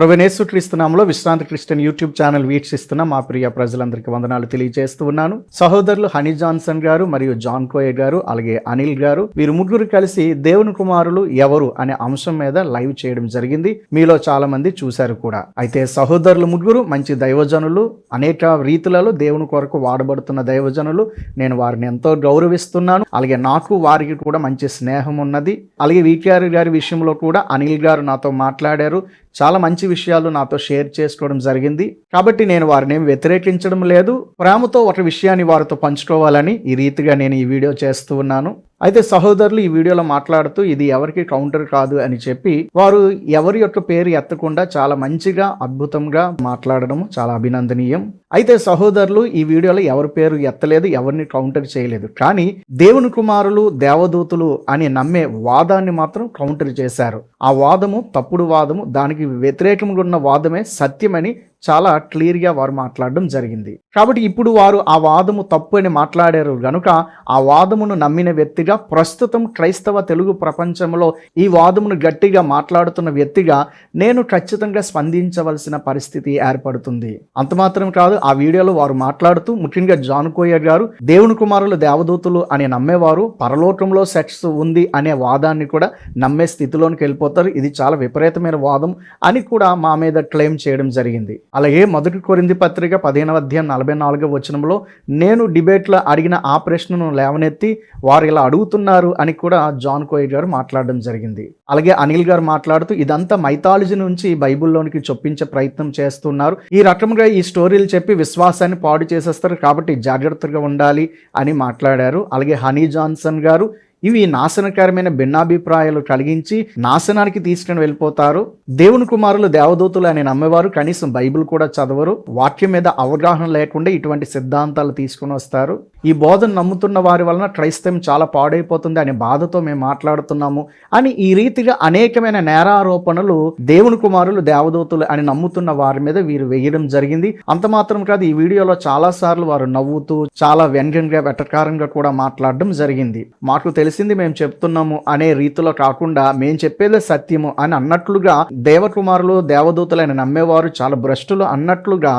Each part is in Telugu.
ప్రవీణేశ్వర క్రీస్తునామంలో విశ్రాంతి క్రిస్టియన్ యూట్యూబ్ ఛానల్ వీక్షిస్తున్న మా ప్రియ ప్రజలందరికీ వందనాలు తెలియజేస్తూ ఉన్నాను. సహోదరులు హనీ జాన్సన్ గారు మరియు జాన్ కోయే గారు అలాగే అనిల్ గారు వీరు ముగ్గురు కలిసి దేవుని కుమారులు ఎవరు అనే అంశం మీద లైవ్ చేయడం జరిగింది. మీలో చాలా మంది చూశారు కూడా. అయితే సహోదరులు ముగ్గురు మంచి దైవజనులు అనేక రీతులలో దేవుని కొరకు వాడబడుతున్న దైవజనులు. నేను వారిని ఎంతో గౌరవిస్తున్నాను. అలాగే నాకు వారికి కూడా మంచి స్నేహం ఉన్నది. అలాగే వికేఆర్ గారి విషయంలో కూడా అనిల్ గారు నాతో మాట్లాడారు. చాలా మంచి విషయాలు నాతో షేర్ చేసుకోవడం జరిగింది. కాబట్టి నేను వారిని ఏం వ్యతిరేకించడం లేదు. ప్రేమతో ఒక విషయాన్ని వారితో పంచుకోవాలని ఈ రీతిగా నేను ఈ వీడియో చేస్తూ ఉన్నాను. అయితే సహోదరులు ఈ వీడియోలో మాట్లాడుతూ ఇది ఎవరికి కౌంటర్ కాదు అని చెప్పి వారు ఎవరి యొక్క పేరు ఎత్తకుండా చాలా మంచిగా అద్భుతంగా మాట్లాడడం చాలా అభినందనీయం. అయితే సహోదరులు ఈ వీడియోలో ఎవరి పేరు ఎత్తలేదు ఎవరిని కౌంటర్ చేయలేదు. కానీ దేవుని కుమారులు దేవదూతులు అని నమ్మే వాదాన్ని మాత్రం కౌంటర్ చేశారు. ఆ వాదము తప్పుడు వాదము దానికి వ్యతిరేకంగా ఉన్న వాదమే సత్యమని చాలా క్లియర్గా వారు మాట్లాడడం జరిగింది. కాబట్టి ఇప్పుడు వారు ఆ వాదము తప్పు అని మాట్లాడారు గనుక ఆ వాదమును నమ్మిన వ్యక్తిగా ప్రస్తుతం క్రైస్తవ తెలుగు ప్రపంచంలో ఈ వాదమును గట్టిగా మాట్లాడుతున్న వ్యక్తిగా నేను ఖచ్చితంగా స్పందించవలసిన పరిస్థితి ఏర్పడుతుంది. అంత మాత్రం కాదు ఆ వీడియోలో వారు మాట్లాడుతూ ముఖ్యంగా జాన్ కోయర్ గారు దేవుని కుమారులు దేవదూతులు అని నమ్మేవారు పరలోకంలో సెక్స్ ఉంది అనే వాదాన్ని కూడా నమ్మే స్థితిలోనికి వెళ్ళిపోతారు. ఇది చాలా విపరీతమైన వాదం అని కూడా మా మీద క్లెయిమ్ చేయడం జరిగింది. అలాగే మొదటి కొరింది పత్రిక పదిహేనవ అధ్యాయం నలభై నాలుగవ వచనంలో నేను డిబేట్లో అడిగిన ఆ ప్రశ్నను లేవనెత్తి వారు ఇలా అడుగుతున్నారు అని కూడా జాన్ కోయ్ గారు మాట్లాడడం జరిగింది. అలాగే అనిల్ గారు మాట్లాడుతూ ఇదంతా మైథాలజీ నుంచి బైబిల్లోనికి చొప్పించే ప్రయత్నం చేస్తున్నారు. ఈ రకంగా ఈ స్టోరీలు చెప్పి విశ్వాసాన్ని పాడు చేసేస్తారు కాబట్టి జాగ్రత్తగా ఉండాలి అని మాట్లాడారు. అలాగే హనీ జాన్సన్ గారు ఇవి నాశనకరమైన భిన్నాభిప్రాయాలు కలిగించి నాశనానికి తీసుకుని వెళ్ళిపోతారు. దేవుని కుమారులు దేవదూతులు అని నమ్మేవారు. కనీసం బైబిల్ కూడా చదవరు. వాక్యం మీద అవగాహన లేకుండా ఇటువంటి సిద్ధాంతాలు తీసుకుని వస్తారు. ఈ బోధన నమ్ముతున్న వారి వలన క్రైస్తవం చాలా పాడైపోతుంది అనే బాధతో మేము మాట్లాడుతున్నాము అని ఈ రీతిగా అనేకమైన నేరారోపణలు దేవుని కుమారులు దేవదూతులు అని నమ్ముతున్న వారి మీద వీరు వేయడం జరిగింది. అంత మాత్రం కాదు ఈ వీడియోలో చాలా సార్లు వారు నవ్వుతూ చాలా వ్యంగ్యంగా వెటకారంగా కూడా మాట్లాడడం జరిగింది. మాకు తెలిసింది మేము చెప్తున్నాము అనే రీతిలో కాకుండా మేము చెప్పేదే సత్యము అని అన్నట్లుగా దేవకుమారులు దేవదూతలైన నమ్మేవారు చాలా భ్రష్టులు అన్నట్లుగా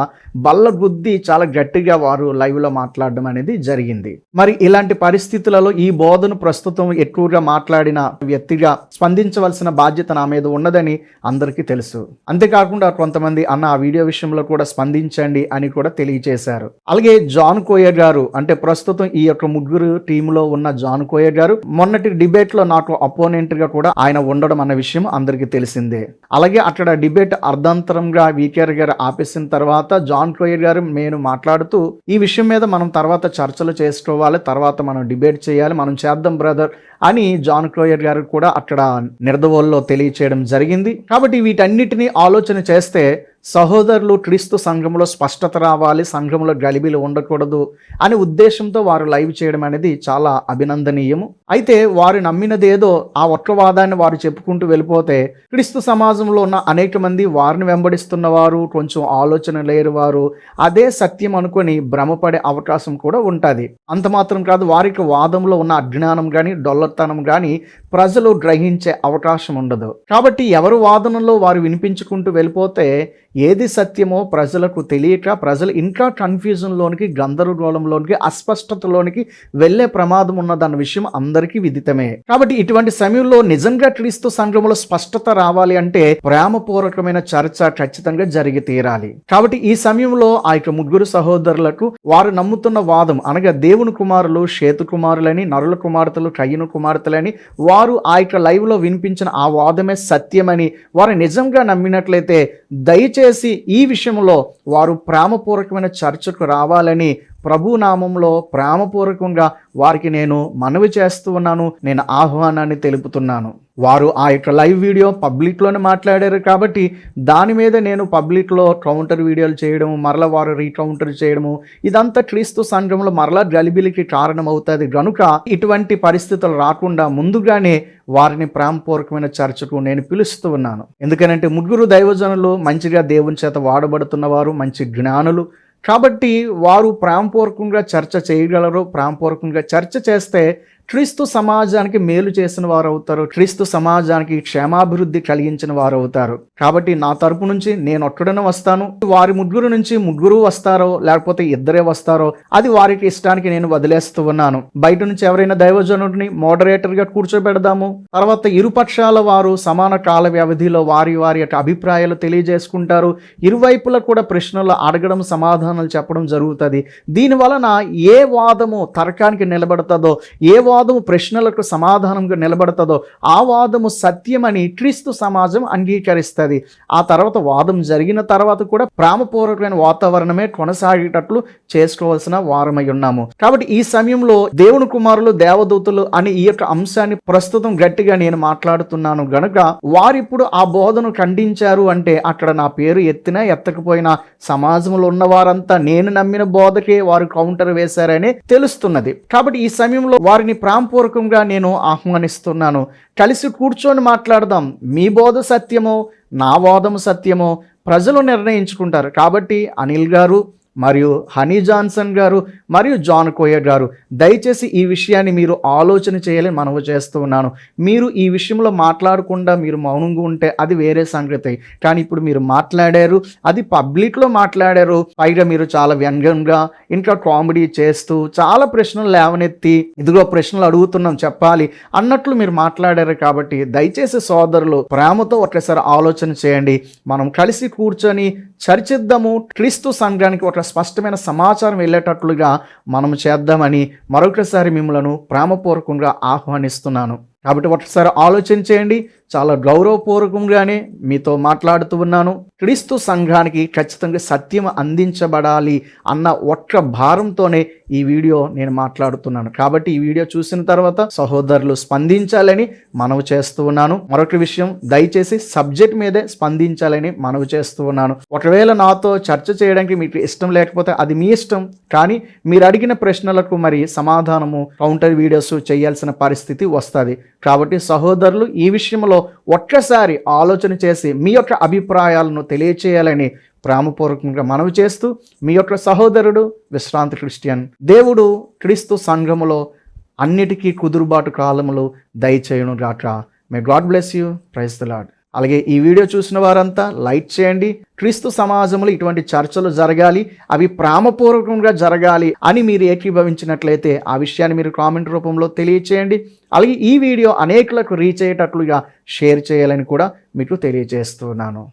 బల్ల గుద్ది చాలా గట్టిగా వారు లైవ్లో మాట్లాడడం అనేది జరిగింది. మరి ఇలాంటి పరిస్థితులలో ఈ బోధను ప్రస్తుతం ఎక్కువగా మాట్లాడిన వ్యక్తిగా స్పందించవలసిన బాధ్యత నా మీద ఉన్నదని అందరికీ తెలుసు. అంతేకాకుండా కొంతమంది అన్న ఆ వీడియో విషయంలో కూడా స్పందించండి అని కూడా తెలియజేశారు అలాగే జాన్ కోయర్ గారు అంటే ప్రస్తుతం ఈ యొక్క ముగ్గురు టీంలో ఉన్న జాన్ కోయర్ గారు మొన్నటి డిబేట్లో నాకు అపోనెంట్గా కూడా ఆయన ఉండడం అన్న విషయం అందరికీ తెలిసిందే. అలాగే అక్కడ డిబేట్ అర్ధాంతరంగా వికేఆర్ గారు ఆపేసిన తర్వాత జాన్ క్లోయర్ గారు నేను మాట్లాడుతూ ఈ విషయం మీద మనం తర్వాత చర్చలు చేసుకోవాలి తర్వాత మనం డిబేట్ చేయాలి మనం చేద్దాం బ్రదర్ అని జాన్ క్లోయర్ గారు కూడా అక్కడ నిర్దవోల్లో తెలియచేయడం జరిగింది. కాబట్టి వీటన్నిటిని ఆలోచన చేస్తే సహోదరులు క్రీస్తు సంఘంలో స్పష్టత రావాలి సంఘంలో గలిబిలు ఉండకూడదు అనే ఉద్దేశంతో వారు లైవ్ చేయడం అనేది చాలా అభినందనీయము. అయితే వారు నమ్మినదేదో ఆ ఒక్క వాదాన్ని వారు చెప్పుకుంటూ వెళ్ళిపోతే క్రీస్తు సమాజంలో ఉన్న అనేక మంది వారిని వెంబడిస్తున్న వారు కొంచెం ఆలోచన లేరు వారు అదే సత్యం అనుకొని భ్రమపడే అవకాశం కూడా ఉంటుంది. అంత మాత్రం కాదు వారికి వాదంలో ఉన్న అజ్ఞానం కానీ డొల్లతనం కానీ ప్రజలు గ్రహించే అవకాశం ఉండదు. కాబట్టి ఎవరు వాదనలో వారు వినిపించుకుంటూ వెళ్ళిపోతే ఏది సత్యమో ప్రజలకు తెలియక ప్రజలు ఇంకా కన్ఫ్యూజన్లోనికి గందరగోళంలోనికి అస్పష్టతలోనికి వెళ్ళే ప్రమాదం ఉన్నదన్న విషయం అందరికీ విదితమే. కాబట్టి ఇటువంటి సమయంలో నిజంగా క్రీస్తు సంఘంలో స్పష్టత రావాలి అంటే ప్రేమపూర్వకమైన చర్చ ఖచ్చితంగా జరిగి తీరాలి. కాబట్టి ఈ సమయంలో ఆ యొక్క ముగ్గురు సహోదరులకు వారు నమ్ముతున్న వాదం అనగా దేవుని కుమారులు శేతు కుమారులని నరుల కుమార్తెలు కయ్యను కుమార్తెలని వారు ఆ యొక్క లైవ్లో వినిపించిన ఆ వాదమే సత్యమని వారు నిజంగా నమ్మినట్లయితే దయచేసి ఈ విషయంలో వారు ప్రేమపూర్వకమైన చర్చకు రావాలని ప్రభు నామంలో ప్రేమపూర్వకంగా వారికి నేను మనవి చేస్తూ ఉన్నాను నేను ఆహ్వానాన్ని తెలుపుతున్నాను. వారు ఆ యొక్క లైవ్ వీడియో పబ్లిక్లోనే మాట్లాడారు కాబట్టి దాని మీద నేను పబ్లిక్లో కౌంటర్ వీడియోలు చేయడము మరల వారు రీకౌంటర్ చేయడము ఇదంతా క్రీస్తు సంఘంలో మరలా గలిబిలికి కారణమవుతుంది. కనుక ఇటువంటి పరిస్థితులు రాకుండా ముందుగానే వారిని ప్రేమపూర్వకమైన చర్చకు నేను పిలుస్తూ ఉన్నాను. ఎందుకనంటే ముగ్గురు దైవజనులు మంచిగా దేవుని చేత వాడబడుతున్నవారు మంచి జ్ఞానులు కాబట్టి వారు ప్రేమపూర్వకంగా చర్చ చేయగలరు ప్రేమపూర్వకంగా చర్చ చేస్తే క్రీస్తు సమాజానికి మేలు చేసిన వారు అవుతారు క్రీస్తు సమాజానికి క్షేమాభివృద్ధి కలిగించిన వారు అవుతారు కాబట్టి నా తరపు నుంచి నేను ఒక్కడనే వస్తాను. వారి ముగ్గురు నుంచి ముగ్గురు వస్తారో లేకపోతే ఇద్దరే వస్తారో అది వారికి ఇష్టానికి నేను వదిలేస్తూ ఉన్నాను. బయట నుంచి ఎవరైనా దైవజనుడిని మోడరేటర్గా కూర్చోబెడదాము. తర్వాత ఇరుపక్షాల వారు సమాన కాల వ్యవధిలో వారి వారి యొక్క అభిప్రాయాలు తెలియజేసుకుంటారు. ఇరువైపులా కూడా ప్రశ్నలు అడగడం సమాధానాలు చెప్పడం జరుగుతుంది. దీని వలన ఏ వాదము తర్కానికి నిలబడుతుందో ఏ వాదము ప్రశ్నలకు సమాధానంగా నిలబడుతుందో ఆ వాదము సత్యమని క్రీస్తు సమాజం అంగీకరిస్తుంది. ఆ తర్వాత వాదం జరిగిన తర్వాత కూడా ప్రేమపూర్వకమైన వాతావరణమే కొనసాగేటట్లు చేసుకోవాల్సిన వారమై ఉన్నాము. కాబట్టి ఈ సమయంలో దేవుని కుమారులు దేవదూతులు అని ఈ యొక్క అంశాన్ని ప్రస్తుతం గట్టిగా నేను మాట్లాడుతున్నాను గనుక వారిప్పుడు ఆ బోధను ఖండించారు అంటే అక్కడ నా పేరు ఎత్తినా ఎత్తకపోయినా సమాజంలో ఉన్న వారంతా నేను నమ్మిన బోధకే వారు కౌంటర్ వేశారని తెలుస్తున్నది. కాబట్టి ఈ సమయంలో వారిని ప్రాంపూర్వకంగా నేను ఆహ్వానిస్తున్నాను. కలిసి కూర్చొని మాట్లాడదాం. మీ బోధ సత్యమో నా బోధము సత్యమో ప్రజలు నిర్ణయించుకుంటారు. కాబట్టి అనిల్ గారు మరియు హనీ జాన్సన్ గారు మరియు జాన్ కోయర్ గారు దయచేసి ఈ విషయాన్ని మీరు ఆలోచన చేయాలని మనవి చేస్తూ ఉన్నాను. మీరు ఈ విషయంలో మాట్లాడకుండా మీరు మౌనంగా ఉంటే అది వేరే సంగతి. కానీ ఇప్పుడు మీరు మాట్లాడారు అది పబ్లిక్లో మాట్లాడారు. పైగా మీరు చాలా వ్యంగ్యంగా ఇంకా కామెడీ చేస్తూ చాలా ప్రశ్నలు లేవనెత్తి ఇదిగో ప్రశ్నలు అడుగుతున్నాం చెప్పాలి అన్నట్లు మీరు మాట్లాడారు కాబట్టి దయచేసి సోదరులు ప్రేమతో ఒకసారి ఆలోచన చేయండి. మనం కలిసి కూర్చొని చర్చిద్దాము. క్రీస్తు సంఘానికి ఒక స్పష్టమైన సమాచారం వెళ్ళేటట్లుగా మనం చేద్దామని మరొకసారి మిమ్మలను ప్రేమపూర్వకంగా ఆహ్వానిస్తున్నాను. కాబట్టి ఒకసారి ఆలోచన చేయండి. చాలా గౌరవపూర్వకంగానే మీతో మాట్లాడుతూ ఉన్నాను. క్రీస్తు సంఘానికి ఖచ్చితంగా సత్యం అందించబడాలి అన్న ఒక్క భారంతోనే ఈ వీడియో నేను మాట్లాడుతున్నాను. కాబట్టి ఈ వీడియో చూసిన తర్వాత సహోదరులు స్పందించాలని మనవి చేస్తూ ఉన్నాను. మరొక విషయం దయచేసి సబ్జెక్ట్ మీదే స్పందించాలని మనవి చేస్తూ ఉన్నాను. ఒకవేళ నాతో చర్చ చేయడానికి మీకు ఇష్టం లేకపోతే అది మీ ఇష్టం కానీ మీరు అడిగిన ప్రశ్నలకు మరి సమాధానము కౌంటర్ వీడియోస్ చేయాల్సిన పరిస్థితి వస్తుంది. కాబట్టి సహోదరులు ఈ విషయంలో ఒక్కసారి ఆలోచన చేసి మీ యొక్క అభిప్రాయాలను తెలియచేయాలని ప్రేమపూర్వకంగా మనవి చేస్తూ మీ యొక్క సహోదరుడు విశ్రాంతి క్రిస్టియన్ దేవుడు క్రీస్తు సంఘములో అన్నిటికీ కుదురుబాటు కాలములు దయచేయను గాక. May God bless you praise the Lord అలాగే ఈ వీడియో చూసిన వారంతా లైక్ చేయండి. క్రీస్తు సమాజంలో ఇటువంటి చర్చలు జరగాలి అవి ప్రేమపూర్వకంగా జరగాలి అని మీరు ఏకీభవించినట్లయితే ఆ విషయాన్ని మీరు కామెంట్ రూపంలో తెలియచేయండి. అలాగే ఈ వీడియో అనేకులకు రీచ్ అయ్యేటట్లుగా షేర్ చేయాలని కూడా మీకు తెలియజేస్తున్నాను.